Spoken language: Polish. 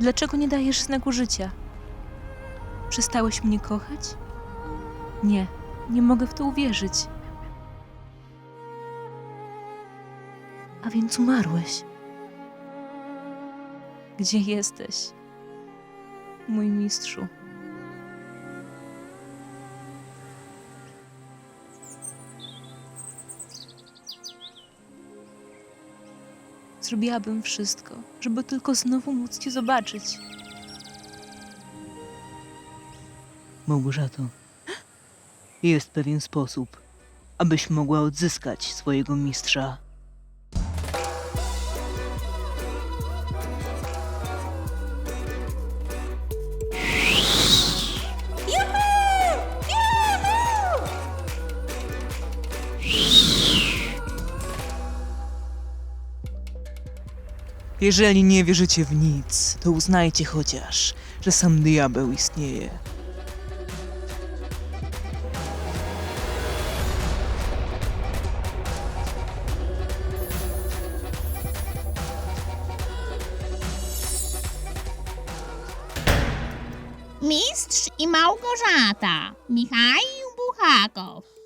Dlaczego nie dajesz znaku życia? Przestałeś mnie kochać? Nie, nie mogę w to uwierzyć. A więc umarłeś. Gdzie jesteś? Mój mistrzu. Zrobiłabym wszystko, żeby tylko znowu móc cię zobaczyć. Małgorzato, jest pewien sposób, abyś mogła odzyskać swojego mistrza. Jeżeli nie wierzycie w nic, to uznajcie chociaż, że sam diabeł istnieje. Mistrz i Małgorzata. Michał Buchakow.